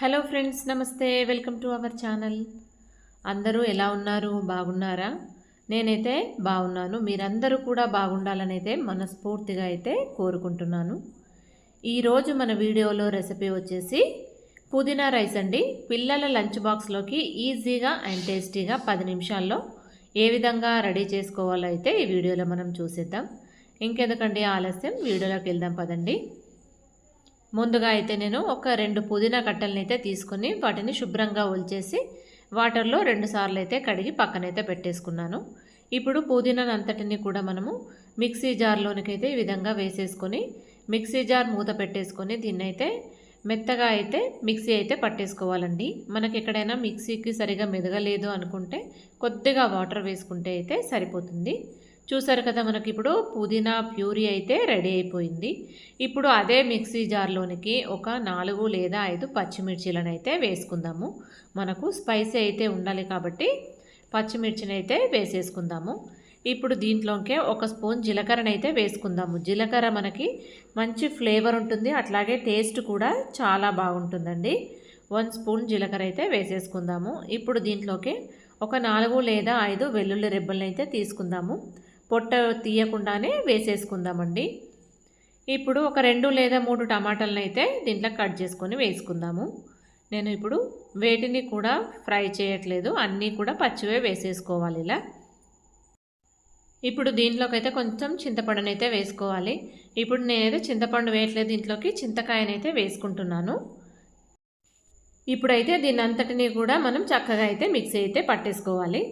Hello friends నమస్తే. Welcome to our channel. అందరూ ఎలా ఉన్నారు? బాగున్నారా? నేనైతే బాగున్నాను. మీరందరూ కూడా బాగుండాలని అయితే మనస్ఫూర్తిగా అయితే కోరుకుంటున్నాను. ఈరోజు మన వీడియోలో రెసిపీ వచ్చేసి పుదీనా రైస్ అండి. పిల్లల లంచ్ బాక్స్లోకి ఈజీగా అండ్ టేస్టీగా పది నిమిషాల్లో ఏ విధంగా రెడీ చేసుకోవాలో అయితే ఈ వీడియోలో మనం చూసేద్దాం. ఇంకెందుకండి ఆలస్యం? వీడియోలోకి వెళ్దాం పదండి. ముందుగా అయితే నేను ఒక రెండు పుదీనా కట్టలను అయితే తీసుకుని వాటిని శుభ్రంగా ఒలిచేసి వాటర్లో రెండు సార్లు అయితే కడిగి పక్కనైతే పెట్టేసుకున్నాను. ఇప్పుడు పుదీనాను అంతటిని కూడా మనము మిక్సీ జార్లోనికి అయితే ఈ విధంగా వేసేసుకొని మిక్సీ జార్ మూత పెట్టేసుకొని దీన్ని అయితే మెత్తగా అయితే మిక్సీ అయితే పట్టేసుకోవాలండి. మనకి ఎక్కడైనా మిక్సీకి సరిగా మెదగలేదు అనుకుంటే కొద్దిగా వాటర్ వేసుకుంటే అయితే సరిపోతుంది. చూసారు కదా మనకి ఇప్పుడు పుదీనా ప్యూరీ అయితే రెడీ అయిపోయింది. ఇప్పుడు అదే మిక్సీ జార్లోనికి ఒక నాలుగు లేదా ఐదు పచ్చిమిర్చీలను అయితే వేసుకుందాము. మనకు స్పైసీ అయితే ఉండాలి కాబట్టి పచ్చిమిర్చిని అయితే వేసేసుకుందాము. ఇప్పుడు దీంట్లోకే ఒక స్పూన్ జీలకర్రని అయితే వేసుకుందాము. జీలకర్ర మనకి మంచి ఫ్లేవర్ ఉంటుంది అట్లాగే టేస్ట్ కూడా చాలా బాగుంటుందండి. వన్ స్పూన్ జీలకర్ర అయితే వేసేసుకుందాము. ఇప్పుడు దీంట్లోకి ఒక నాలుగు లేదా ఐదు వెల్లుల్లి రెబ్బలను అయితే తీసుకుందాము. పొట్ట తీయకుండానే వేసేసుకుందామండి. ఇప్పుడు ఒక రెండు లేదా మూడు టమాటాలను అయితే దీంట్లో కట్ చేసుకొని వేసుకుందాము. నేను ఇప్పుడు వేటిని కూడా ఫ్రై చేయట్లేదు అన్నీ కూడా పచ్చివే వేసేసుకోవాలి ఇలా. ఇప్పుడు దీంట్లోకైతే కొంచెం చింతపండునైతే వేసుకోవాలి. ఇప్పుడు నేనైతే చింతపండు వేయట్లేదు దీంట్లోకి చింతకాయనైతే వేసుకుంటున్నాను. ఇప్పుడైతే దీని అంతటినీ కూడా మనం చక్కగా అయితే మిక్సీ అయితే పట్టేసుకోవాలి.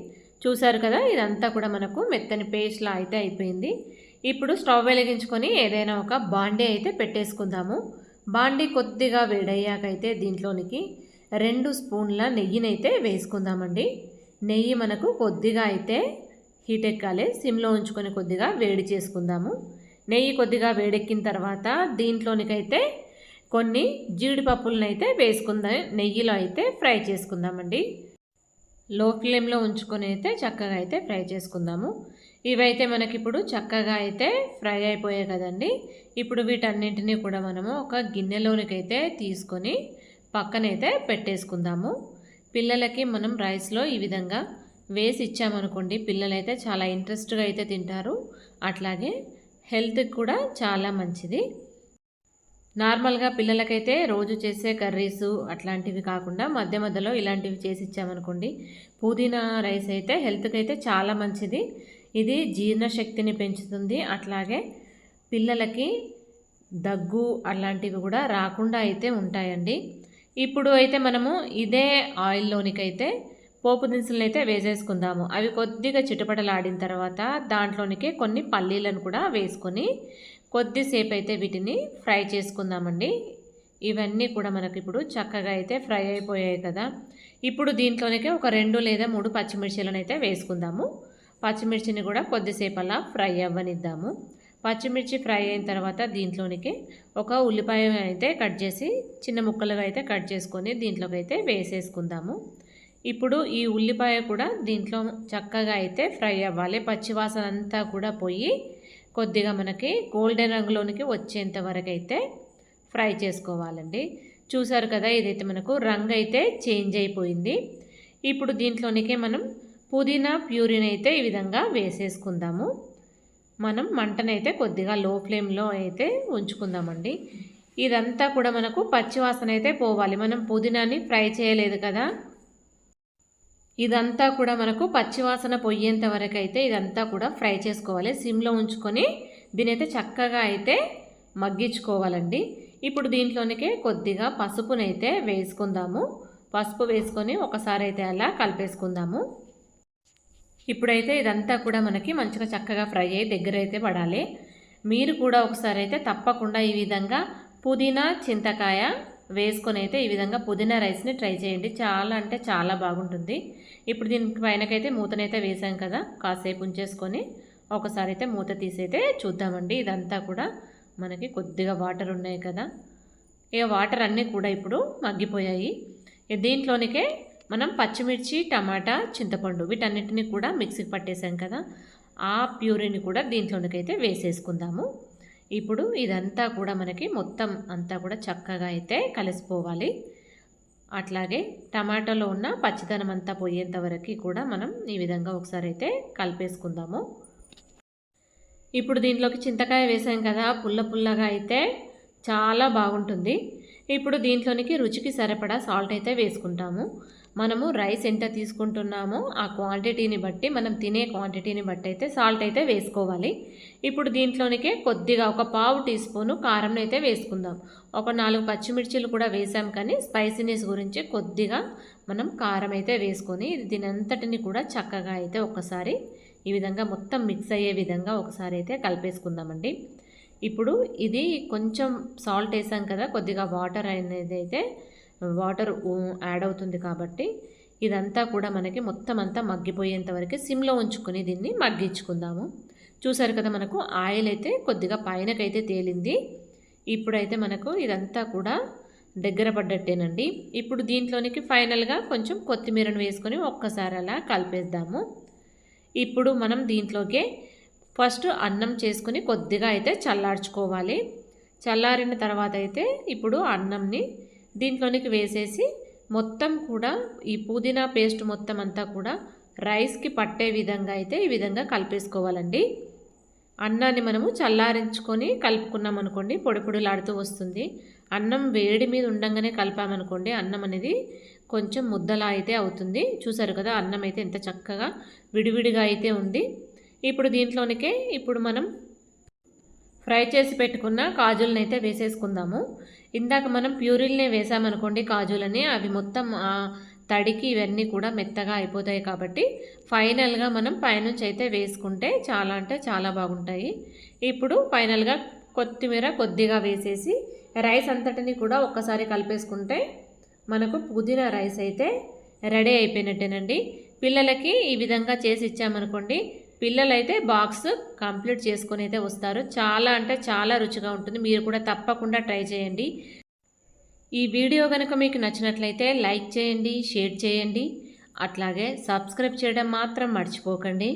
చూసారు కదా ఇదంతా కూడా మనకు మెత్తని పేస్ట్లా అయితే అయిపోయింది. ఇప్పుడు స్టవ్ వెలిగించుకొని ఏదైనా ఒక బాండీ అయితే పెట్టేసుకుందాము. బాండీ కొద్దిగా వేడయ్యాకైతే దీంట్లోనికి రెండు స్పూన్ల నెయ్యినైతే వేసుకుందామండి. నెయ్యి మనకు కొద్దిగా అయితే హీట్ ఎక్కాలి సిమ్లో ఉంచుకొని కొద్దిగా వేడి చేసుకుందాము. నెయ్యి కొద్దిగా వేడెక్కిన తర్వాత దీంట్లోనికైతే కొన్ని జీడిపప్పులనైతే వేసుకుందాం నెయ్యిలో అయితే ఫ్రై చేసుకుందామండి. లో ఫ్లేమ్లో ఉంచుకొని అయితే చక్కగా అయితే ఫ్రై చేసుకుందాము. ఇవైతే మనకి ఇప్పుడు చక్కగా అయితే ఫ్రై అయిపోయాయి కదండి. ఇప్పుడు వీటన్నింటినీ కూడా మనము ఒక గిన్నెలోనికి అయితే తీసుకొని పక్కనైతే పెట్టేసుకుందాము. పిల్లలకి మనం రైస్లో ఈ విధంగా వేసి ఇచ్చామనుకోండి పిల్లలైతే చాలా ఇంట్రెస్ట్గా అయితే తింటారు. అట్లాగే హెల్త్కి కూడా చాలా మంచిది. నార్మల్గా పిల్లలకైతే రోజు చేసే కర్రీసు అట్లాంటివి కాకుండా మధ్య మధ్యలో ఇలాంటివి చేసి ఇచ్చామనుకోండి పుదీనా రైస్ అయితే హెల్త్కి అయితే చాలా మంచిది. ఇది జీర్ణశక్తిని పెంచుతుంది. అట్లాగే పిల్లలకి దగ్గు అలాంటివి కూడా రాకుండా అయితే ఉంటాయండి. ఇప్పుడు అయితే మనము ఇదే ఆయిల్లోనికైతే పోపు దినుసులను అయితే వేసేసుకుందాము. అవి కొద్దిగా చిటపటలాడిన తర్వాత దాంట్లోనికి కొన్ని పల్లీలను కూడా వేసుకొని కొద్దిసేపు అయితే వీటిని ఫ్రై చేసుకుందామండి. ఇవన్నీ కూడా మనకి ఇప్పుడు చక్కగా అయితే ఫ్రై అయిపోయాయి కదా. ఇప్పుడు దీంట్లోనికే ఒక రెండు లేదా మూడు పచ్చిమిర్చిలను అయితే వేసుకుందాము. పచ్చిమిర్చిని కూడా కొద్దిసేపు అలా ఫ్రై అవ్వనిద్దాము. పచ్చిమిర్చి ఫ్రై అయిన తర్వాత దీంట్లోనికి ఒక ఉల్లిపాయ అయితే కట్ చేసి చిన్న ముక్కలుగా అయితే కట్ చేసుకొని దీంట్లోకి అయితే వేసేసుకుందాము. ఇప్పుడు ఈ ఉల్లిపాయ కూడా దీంట్లో చక్కగా అయితే ఫ్రై అవ్వాలి. పచ్చివాసన అంతా కూడా పోయి కొద్దిగా మనకి గోల్డెన్ రంగులోనికి వచ్చేంత వరకు అయితే ఫ్రై చేసుకోవాలండి. చూసారు కదా ఇదైతే మనకు రంగు అయితే చేంజ్ అయిపోయింది. ఇప్పుడు దీంట్లోనికే మనం పుదీనా ప్యూరిన్ అయితే ఈ విధంగా వేసేసుకుందాము. మనం మంటనైతే కొద్దిగా లో ఫ్లేమ్లో అయితే ఉంచుకుందామండి. ఇదంతా కూడా మనకు పచ్చివాసన అయితే పోవాలి. మనం పుదీనాని ఫ్రై చేయలేదు కదా ఇదంతా కూడా మనకు పచ్చివాసన పొయ్యేంత వరకు అయితే ఇదంతా కూడా ఫ్రై చేసుకోవాలి. సిమ్లో ఉంచుకొని దీని అయితే చక్కగా అయితే మగ్గించుకోవాలండి. ఇప్పుడు దీంట్లోనికే కొద్దిగా పసుపునైతే వేసుకుందాము. పసుపు వేసుకొని ఒకసారి అయితే అలా కలిపేసుకుందాము. ఇప్పుడైతే ఇదంతా కూడా మనకి మంచిగా చక్కగా ఫ్రై అయ్యి దగ్గర అయితే పడాలి. మీరు కూడా ఒకసారి అయితే తప్పకుండా ఈ విధంగా పుదీనా చింతకాయ వేసుకొని అయితే ఈ విధంగా పుదీనా రైస్ని ట్రై చేయండి. చాలా అంటే చాలా బాగుంటుంది. ఇప్పుడు దీనికి పైనకైతే మూతనైతే వేసాం కదా కాసేపు ఉంచేసుకొని ఒకసారి అయితే మూత తీసైతే చూద్దామండి. ఇదంతా కూడా మనకి కొద్దిగా వాటర్ ఉన్నాయి కదా. ఇక వాటర్ అన్నీ కూడా ఇప్పుడు మగ్గిపోయాయి. దీంట్లోనికే మనం పచ్చిమిర్చి టమాటా చింతపండు వీటన్నిటిని కూడా మిక్సీకి పట్టేసాం కదా. ఆ ప్యూరిని కూడా దీంట్లోనికైతే వేసేసుకుందాము. ఇప్పుడు ఇదంతా కూడా మనకి మొత్తం అంతా కూడా చక్కగా అయితే కలిసిపోవాలి. అట్లాగే టమాటాలో ఉన్న పచ్చిదనం అంతా పోయేంత వరకు కూడా మనం ఈ విధంగా ఒకసారి అయితే కలిపేసుకుందాము. ఇప్పుడు దీంట్లోకి చింతకాయ వేసాం కదా పుల్ల పుల్లగా అయితే చాలా బాగుంటుంది. ఇప్పుడు దీంట్లోనికి రుచికి సరిపడా సాల్ట్ అయితే వేసుకుంటాము. మనము రైస్ ఎంత తీసుకుంటున్నామో ఆ క్వాంటిటీని బట్టి మనం తినే క్వాంటిటీని బట్టి అయితే సాల్ట్ అయితే వేసుకోవాలి. ఇప్పుడు దీంట్లోనికే కొద్దిగా ఒక పావు టీ స్పూను కారం అయితే వేసుకుందాం. ఒక నాలుగు పచ్చిమిర్చిలు కూడా వేసాం కానీ స్పైసీనెస్ గురించి కొద్దిగా మనం కారం అయితే వేసుకొని దీనంతటిని కూడా చక్కగా అయితే ఒకసారి ఈ విధంగా మొత్తం మిక్స్ అయ్యే విధంగా ఒకసారి అయితే కలిపేసుకుందామండి. ఇప్పుడు ఇది కొంచెం సాల్ట్ వేసాం కదా కొద్దిగా వాటర్ అనేది అయితే వాటర్ యాడ్ అవుతుంది కాబట్టి ఇదంతా కూడా మనకి మొత్తం అంతా మగ్గిపోయేంత వరకు సిమ్లో ఉంచుకొని దీన్ని మగ్గించుకుందాము. చూసారు కదా మనకు ఆయిల్ అయితే కొద్దిగా పైనకైతే తేలింది. ఇప్పుడైతే మనకు ఇదంతా కూడా దగ్గర పడ్డట్టేనండి. ఇప్పుడు దీంట్లోనికి ఫైనల్గా కొంచెం కొత్తిమీరను వేసుకొని ఒక్కసారి అలా కలిపేద్దాము. ఇప్పుడు మనం దీంట్లోకి ఫస్ట్ అన్నం చేసుకుని కొద్దిగా అయితే చల్లార్చుకోవాలి. చల్లారిన తర్వాత అయితే ఇప్పుడు అన్నంని దీంట్లోనికి వేసేసి మొత్తం కూడా ఈ పుదీనా పేస్ట్ మొత్తం అంతా కూడా రైస్కి పట్టే విధంగా అయితే ఈ విధంగా కలిపేసుకోవాలండి. అన్నాన్ని మనము చల్లారించుకొని కలుపుకున్నాం అనుకోండి పొడి పొడిలాడుతూ వస్తుంది. అన్నం వేడి మీద ఉండగానే కలిపామనుకోండి అన్నం అనేది కొంచెం ముద్దలా అయితే అవుతుంది. చూసారు కదా అన్నం అయితే ఎంత చక్కగా విడివిడిగా అయితే ఉంది. ఇప్పుడు దీంట్లోనికే ఇప్పుడు మనం ఫ్రై చేసి పెట్టుకున్న కాజులను అయితే వేసేసుకుందాము. ఇందాక మనం ప్యూరిల్నే వేసామనుకోండి కాజులని అవి మొత్తం తడికి ఇవన్నీ కూడా మెత్తగా అయిపోతాయి కాబట్టి ఫైనల్గా మనం పైనుంచి అయితే వేసుకుంటే చాలా అంటే చాలా బాగుంటాయి. ఇప్పుడు ఫైనల్గా కొత్తిమీర కొద్దిగా వేసేసి రైస్ అంతటిని కూడా ఒక్కసారి కలిపేసుకుంటే మనకు పుదీనా రైస్ అయితే రెడీ అయిపోయినట్టేనండి. పిల్లలకి ఈ విధంగా చేసి ఇచ్చామనుకోండి పిల్లలైతే బాక్స్ కంప్లీట్ చేసుకొని అయితే వస్తారు. చాలా అంటే చాలా రుచిగా ఉంటుంది. మీరు కూడా తప్పకుండా ట్రై చేయండి. ఈ వీడియో కనుక మీకు నచ్చినట్లయితే లైక్ చేయండి షేర్ చేయండి. అట్లాగే సబ్స్క్రైబ్ చేయడం మాత్రం మర్చిపోకండి.